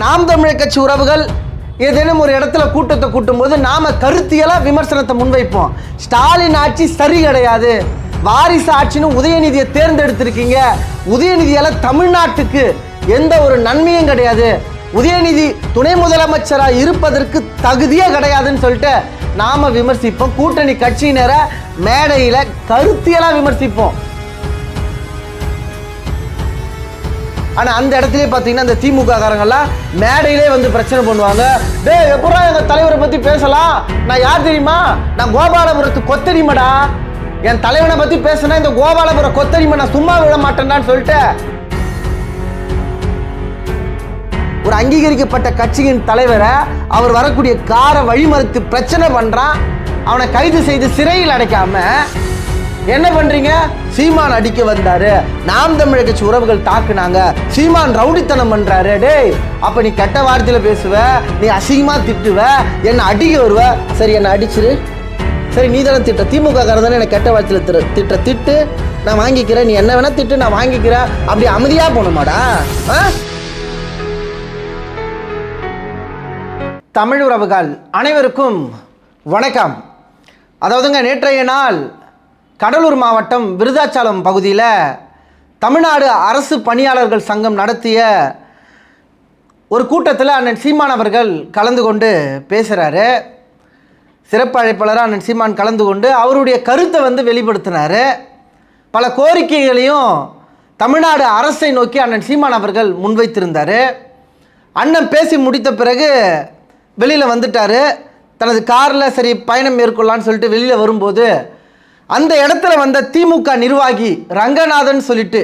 நாம் தமிழர் கட்சி உறவுகள் ஏதேனும் ஒரு இடத்துல கூட்டத்தை கூட்டும்போது நாம கருத்தியலா விமர்சனத்தை முன்வைப்போம். ஸ்டாலின் ஆட்சி சரி கிடையாது. வாரிசு ஆட்சின்னு உதயநிதியை தேர்ந்தெடுத்திருக்கீங்க. உதயநிதியால தமிழ்நாட்டுக்கு எந்த ஒரு நன்மையும் கிடையாது. உதயநிதி துணை முதலமைச்சராக இருப்பதற்கு தகுதியே கிடையாதுன்னு சொல்லிட்டு நாம விமர்சிப்போம். கூட்டணி கட்சியினரை மேடையில கருத்தியலா விமர்சிப்போம். ஆனால் அந்த இடத்துலயே பார்த்தீங்கன்னா இந்த திமுக காரங்கெல்லாம் மேடையிலே வந்து பிரச்சனை பண்ணுவாங்க. டேய் எப்படா எங்க தலைவரை பத்தி பேசலாம். நான் யார் தெரியுமா? நான் கோபாலபுரத்து கொத்தடிமடா. என் தலைவனை பத்தி பேசினா இந்த கோபாலபுரம் கொத்தடிமை நான் சும்மா விட மாட்டேன்டான்னு சொல்லிட்டு ஒரு அங்கீகரிக்கப்பட்ட கட்சியின் தலைவரை அவர் வரக்கூடிய காரை வழிமறுத்து பிரச்சனை பண்றான். அவனை கைது செய்து சிறையில் அடைக்காம என்ன பண்றீங்க? சீமான் அடிக்க வந்தாரு. நாம் தமிழர் கட்சி உறவுகள் தாக்குனாங்க. சீமான் ரவுடித்தனம் பண்றாரு. டேய் அப்ப நீ கெட்ட வார்த்தையில பேசுவ? நீ அசிங்கமா திட்டுவ? என்ன அடிக்க வருவ? சரி என்ன அடிச்சிரு. சரி நீ தானே திட்ட. திமுக காரன் எனக்கு கெட்ட வார்த்தையில திரு திட்ட திட்டு. நான் வாங்கிக்கிறேன். நீ என்ன வேணா திட்டு நான் வாங்கிக்கிறேன் அப்படி அமைதியா போகணுமாடா? ஆ? தமிழ் உறவுகள் அனைவருக்கும் வணக்கம். அதாவதுங்க நேற்றைய நாள் கடலூர் மாவட்டம் விருதாச்சலம் பகுதியில் தமிழ்நாடு அரசு பணியாளர்கள் சங்கம் நடத்திய ஒரு கூட்டத்தில் அண்ணன் சீமான் அவர்கள் கலந்து கொண்டு பேசுகிறாரு சிறப்பு அழைப்பாளராக அண்ணன் சீமான் கலந்து கொண்டு அவருடைய கருத்தை வந்து வெளிப்படுத்தினார். பல கோரிக்கைகளையும் தமிழ்நாடு அரசை நோக்கி அண்ணன் சீமான் அவர்கள் முன்வைத்திருந்தார். அண்ணன் பேசி முடித்த பிறகு வெளியில் வந்துட்டார். தனது காரில் சரி பயணம் மேற்கொள்ளான்னு சொல்லிட்டு வெளியில் வரும்போது அந்த இடத்துல வந்த திமுக நிர்வாகி ரங்கநாதன் சொல்லிட்டு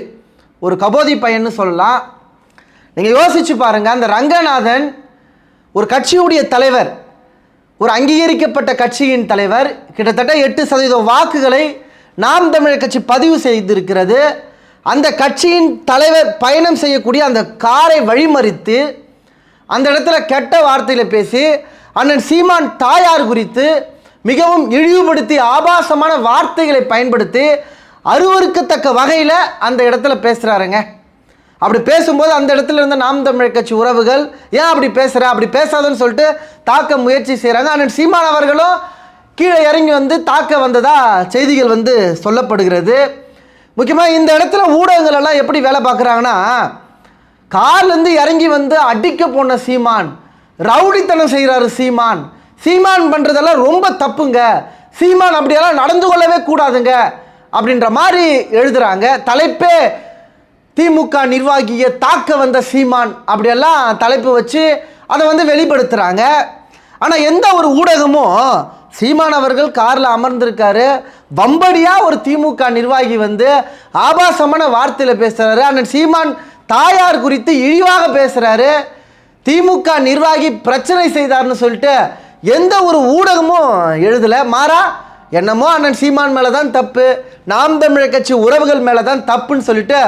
ஒரு கபோதி பையன்னு சொல்லலாம். நீங்கள் யோசிச்சு பாருங்கள் அந்த ரங்கநாதன் ஒரு கட்சியுடைய தலைவர் ஒரு அங்கீகரிக்கப்பட்ட கட்சியின் தலைவர் கிட்டத்தட்ட எட்டு சதவீதம் வாக்குகளை நாம் தமிழர் கட்சி பதிவு செய்திருக்கிறது. அந்த கட்சியின் தலைவர் பயணம் செய்யக்கூடிய அந்த காரை வழிமறித்து அந்த இடத்துல கெட்ட வார்த்தையில் பேசி அண்ணன் சீமான் தாயார் குறித்து மிகவும் இழிவுபடுத்தி ஆபாசமான வார்த்தைகளை பயன்படுத்தி அருவருக்கத்தக்க வகையில் அந்த இடத்துல பேசுகிறாருங்க அப்படி பேசும்போது அந்த இடத்துல இருந்த நாம் தமிழர் கட்சி உறவுகள் ஏன் அப்படி பேசுகிற அப்படி பேசாதன்னு சொல்லிட்டு தாக்க முயற்சி செய்கிறாங்க ஆனால் சீமான் அவர்களும் கீழே இறங்கி வந்து தாக்க வந்ததாக செய்திகள் வந்து சொல்லப்படுகிறது. முக்கியமாக இந்த இடத்துல ஊடகங்கள் எல்லாம் எப்படி வேலை பார்க்குறாங்கன்னா கார்லேருந்து இறங்கி வந்து அடிக்க போன சீமான் ரவுடித்தனம் செய்கிறாரு சீமான் சீமான் பண்ணுறதெல்லாம் ரொம்ப தப்புங்க. சீமான் அப்படியெல்லாம் நடந்து கொள்ளவே கூடாதுங்க. அப்படின்ற மாதிரி எழுதுகிறாங்க தலைப்பே திமுக நிர்வாகியை தாக்க வந்த சீமான் அப்படியெல்லாம் தலைப்பு வச்சு அதை வந்து வெளிப்படுத்துகிறாங்க ஆனால் எந்த ஒரு ஊடகமும் சீமான் அவர்கள் காரில் அமர்ந்திருக்காரு. வம்படியாக ஒரு திமுக நிர்வாகி வந்து ஆபாசமான வார்த்தையில் பேசுகிறாரு அண்ணன் சீமான் தாயார் குறித்து இழிவாக பேசுகிறாரு திமுக நிர்வாகி பிரச்சனை செய்தார்னு சொல்லிட்டு எந்த ஒரு ஊடகமும் எழுதலை. மாறா என்னமோ அண்ணன் சீமான் மேலே தான் தப்பு நாம் தமிழர் கட்சி உறவுகள் மேலே தான் தப்புன்னு சொல்லிட்டு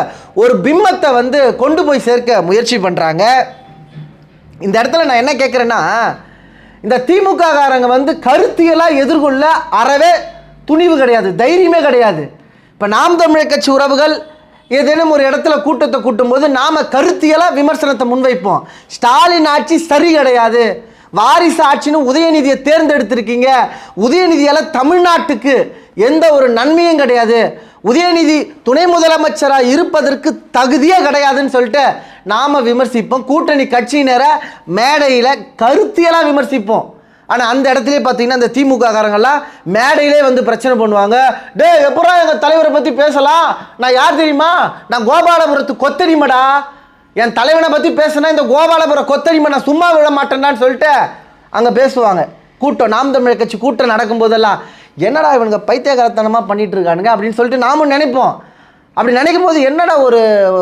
ஒரு பிம்பத்தை வந்து கொண்டு போய் சேர்க்க முயற்சி பண்ணுறாங்க இந்த இடத்துல நான் என்ன கேட்குறேன்னா இந்த திமுக காரங்க வந்து கருத்தியலாக எதிர்கொள்ள அறவே துணிவு கிடையாது தைரியமே கிடையாது. இப்போ நாம் தமிழர் கட்சி உறவுகள் ஏதேனும் ஒரு இடத்துல கூட்டத்தை கூட்டும்போது நாம் கருத்தியலாக விமர்சனத்தை முன்வைப்போம். ஸ்டாலின் ஆட்சி சரி கிடையாது. வாரிசு ஆட்சின்னு உதயநிதியை தேர்ந்தெடுத்திருக்கீங்க. உதயநிதியால் தமிழ்நாட்டுக்கு எந்த ஒரு நன்மையும் கிடையாது. உதயநிதி துணை முதலமைச்சராக இருப்பதற்கு தகுதியே கிடையாதுன்னு சொல்லிட்டு நாம் விமர்சிப்போம். கூட்டணி கட்சியினரை மேடையில் கருத்தியெல்லாம் விமர்சிப்போம். ஆனால் அந்த இடத்துல பார்த்தீங்கன்னா அந்த திமுககாரங்கள்லாம் மேடையிலே வந்து பிரச்சனை பண்ணுவாங்க. டேய் எப்படா எங்கள் தலைவரை பற்றி பேசலாம்? நான் யார் தெரியுமா? நான் கோபாலபுரத்து கொத்தடிமடா. என் தலைவனை பற்றி பேசினா இந்த கோபாலபுரம் கொத்தடிமை நான் சும்மா விட மாட்டேன்டான்னு சொல்லிட்டு அங்கே பேசுவாங்க. கூட்டம் நாம் தமிழர் கட்சி கூட்டம் நடக்கும்போதெல்லாம் என்னடா இவனுங்க பைத்தியகாரத்தனமாக பண்ணிகிட்டு இருக்கானுங்க அப்படின்னு சொல்லிட்டு நாமும் நினைப்போம். அப்படி நினைக்கும் போது என்னடா ஒரு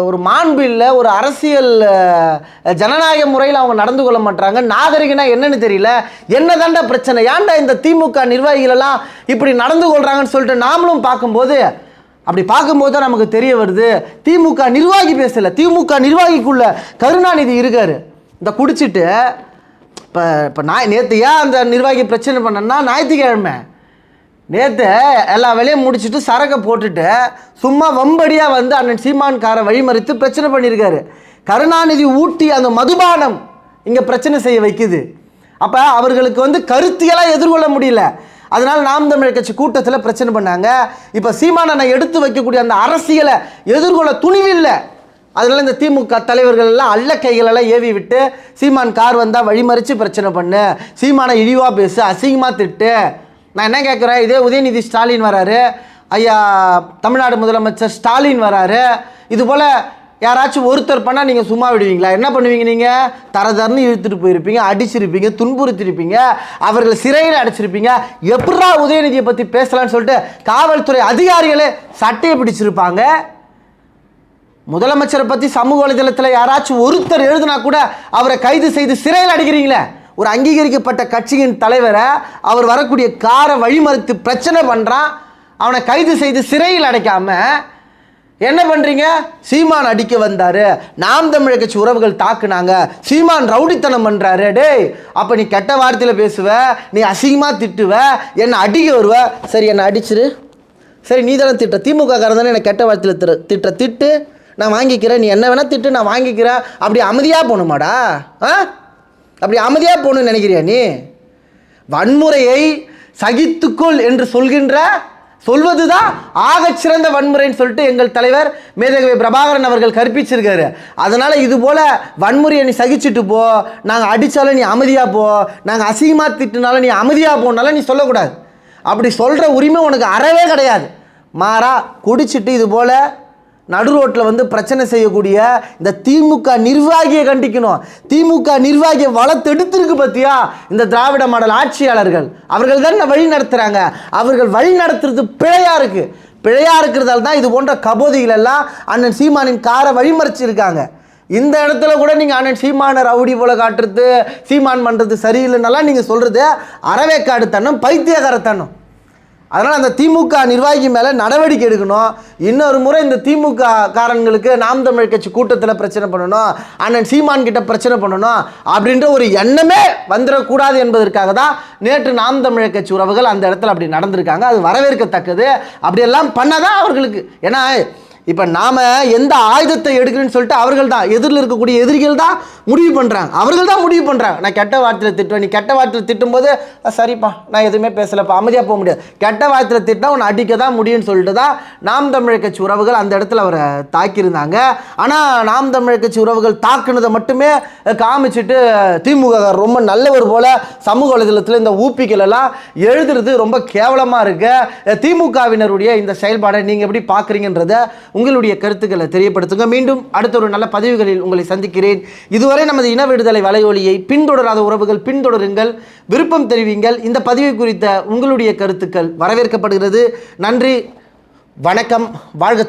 ஒரு மாண்பு இல்லை ஒரு அரசியல் ஜனநாயக முறையில் அவங்க நடந்து கொள்ள மாட்டாங்க நாகரிகனா என்னன்னு தெரியல. என்ன தாண்டா பிரச்சனை? ஏன்டா இந்த திமுக நிர்வாகிகளெல்லாம் இப்படி நடந்து கொள்கிறாங்கன்னு சொல்லிட்டு நாமளும் பார்க்கும்போது அப்படி பார்க்கும்போது தான் நமக்கு தெரிய வருது திமுக நிர்வாகி பேசலை. திமுக நிர்வாகிக்குள்ள கருணாநிதி இருக்கார். இந்த குடிச்சிட்டு இப்போ இப்போ நான் நேற்று ஏன் அந்த நிர்வாகி பிரச்சனை பண்ணேன்னா ஞாயிற்றுக்கிழமை. நேற்று எல்லா வேலையும் முடிச்சுட்டு சரக்கை போட்டுட்டு சும்மா வம்படியாக வந்து அண்ணன் சீமான்காரை வழிமறித்து பிரச்சனை பண்ணியிருக்காரு. கருணாநிதி ஊட்டி அந்த மதுபானம் இங்கே பிரச்சனை செய்ய வைக்குது. அப்போ அவர்களுக்கு வந்து கருத்தியெல்லாம் எதிர்கொள்ள முடியல. அதனால் நாம் தமிழர் கட்சி கூட்டத்தில் பிரச்சனை பண்ணாங்க. இப்போ சீமானனை எடுத்து வைக்கக்கூடிய அந்த அரசியலை எதிர்கொள்ள துணிவில்லை. அதனால் இந்த திமுக தலைவர்கள் எல்லாம் அல்ல கைகளெல்லாம் ஏவி விட்டு சீமான் கார் வந்தால் வழிமறித்து பிரச்சனை பண்ணு. சீமானை இழிவாக பேசு அசிங்கமாக திட்டு. நான் என்ன கேட்குறேன் இதே உதயநிதி ஸ்டாலின் வராரு. ஐயா தமிழ்நாடு முதலமைச்சர் ஸ்டாலின் வராரு. இது போல் யாராச்சும் ஒருத்தர் பண்ணால் நீங்கள் சும்மா விடுவீங்களா? என்ன பண்ணுவீங்க நீங்கள் தரதரன்னு இழுத்துட்டு போயிருப்பீங்க அடிச்சிருப்பீங்க துன்புறுத்திருப்பீங்க அவர்கள் சிறையில் அடைச்சிருப்பீங்க. எப்படா உதயநிதியை பற்றி பேசலான்னு சொல்லிட்டு காவல்துறை அதிகாரிகளே சட்டையை பிடிச்சிருப்பாங்க. முதலமைச்சரை பற்றி சமூக வலைதளத்தில் யாராச்சும் ஒருத்தர் எழுதுனா கூட அவரை கைது செய்து சிறையில் அடைக்கிறீங்களே. ஒரு அங்கீகரிக்கப்பட்ட கட்சியின் தலைவரை அவர் வரக்கூடிய காரை வழிமறுத்து பிரச்சனை பண்ணுறான் அவனை கைது செய்து சிறையில் அடைக்காமல் என்ன பண்ணுறீங்க சீமான் அடிக்க வந்தார். நாம் தமிழக கட்சி உறவுகள் தாக்குனாங்க. சீமான் ரவுடித்தனம் பண்ணுறாரு டேய் அப்போ நீ கெட்ட வார்த்தையில் பேசுவ? நீ அசிங்கமாக திட்டுவ? என்னை அடிக்க வருவ? சரி என்னை அடிச்சிரு. சரி நீ தானே திட்ட திமுக காரன் தானே என்னை கெட்ட வார்த்தையில் திரு திட்ட திட்டு நான் வாங்கிக்கிறேன். நீ என்ன வேணால் திட்டு நான் வாங்கிக்கிறேன் அப்படி அமைதியாக போகணுமாடா? ஆ? அப்படி அமைதியாக போகணும்னு நினைக்கிறியா நீ? வன்முறையை சகித்துக்கொள் என்று சொல்கின்ற சொல்வதுதான் ஆகச் சிறந்த வன்முறைன்னு சொல்லிட்டு எங்கள் தலைவர் மேதகவி பிரபாகரன் அவர்கள் கற்பிச்சிருக்காரு. அதனால இது போல வன்முறையை நீ சகிச்சுட்டு போ நாங்கள் அடித்தாலும் நீ அமைதியாக போ நாங்கள் அசிங்கமாக திட்டுனாலும் நீ அமைதியாக போனாலும் நீ சொல்லக்கூடாது. அப்படி சொல்கிற உரிமை உனக்கு அறவே கிடையாது. மாறா குடிச்சிட்டு இது போல நடு ரோட்டில் வந்து பிரச்சனை செய்யக்கூடிய இந்த திமுக நிர்வாகியை கண்டிக்கணும். திமுக நிர்வாகியை வளர்த்தெடுத்திருக்கு பத்தியா? இந்த திராவிட மாடல் ஆட்சியாளர்கள். அவர்கள் தான் வழி நடத்துகிறாங்க அவர்கள் வழி நடத்துறது பிழையாக இருக்குது பிழையாக இருக்கிறதால தான் இது போன்ற கபோதிகள் எல்லாம் அண்ணன் சீமானின் காரை வழிமறைச்சிருக்காங்க. இந்த இடத்துல கூட நீங்கள் அண்ணன் சீமான ரவுடி போல காட்டுறது சீமான் பண்ணுறது சரியில்லைன்னெல்லாம் நீங்கள் சொல்கிறது அறவேக்காடுத்தனம் பைத்தியகாரத்தனம் அதனால் அந்த திமுக நிர்வாகி மேலே நடவடிக்கை எடுக்கணும். இன்னொரு முறை இந்த திமுக காரங்களுக்கு நாம் தமிழ் கட்சி கூட்டத்தில் பிரச்சனை பண்ணணும். அண்ணன் சீமான் கிட்ட பிரச்சனை பண்ணணும் அப்படின்ற ஒரு எண்ணமே வந்துடக்கூடாது என்பதற்காக தான் நேற்று நாம் தமிழர் கட்சி உறவுகள் அந்த இடத்துல அப்படி நடந்திருக்காங்க. அது வரவேற்கத்தக்கது. அப்படியெல்லாம் பண்ணாதான் அவர்களுக்கு. ஏன்னா இப்போ நாம் எந்த ஆயுதத்தை எடுக்கிறேன்னு சொல்லிட்டு அவர்கள் தான் எதிரில் இருக்கக்கூடிய எதிரிகள் தான் முடிவு பண்ணுறாங்க அவர்கள் தான் முடிவு பண்ணுறாங்க நான் கெட்ட வார்த்தையில் திட்டுவேன். நீ கெட்ட வார்த்தையில் திட்டும்போது சரிப்பா. நான் எதுவுமே பேசலப்பா. அமைதியாக போக முடியாது. கெட்ட வார்த்தையில் திட்டினா உன்னை அடிக்க தான் முடியும்னு சொல்லிட்டு தான் நாம் தமிழ் கட்சி உறவுகள் அந்த இடத்துல அவரை தாக்கியிருந்தாங்க. ஆனால் நாம் தமிழ் கட்சி உறவுகள் தாக்குனதை மட்டுமே காமிச்சிட்டு திமுக ரொம்ப நல்லவர் போல சமூக வலைதளத்தில் இந்த ஊப்பிகளெல்லாம் எழுதுறது ரொம்ப கேவலமாக இருக்கு. திமுகவினருடைய இந்த செயல்பாடை நீங்கள் எப்படி பார்க்குறீங்கன்றத உங்களுடைய கருத்துக்களை தெரியப்படுத்துங்க. மீண்டும் அடுத்த ஒரு நல்ல பதிவுகளில் உங்களை சந்திக்கிறேன். இதுவரை நமது இன விடுதலை வலையொலியை பின்தொடராத உறவுகள் பின்தொடருங்கள். விருப்பம் தெரிவிங்கள். இந்த பதிவு குறித்த உங்களுடைய கருத்துக்கள் வரவேற்கப்படுகிறது. நன்றி. வணக்கம். வாழ்க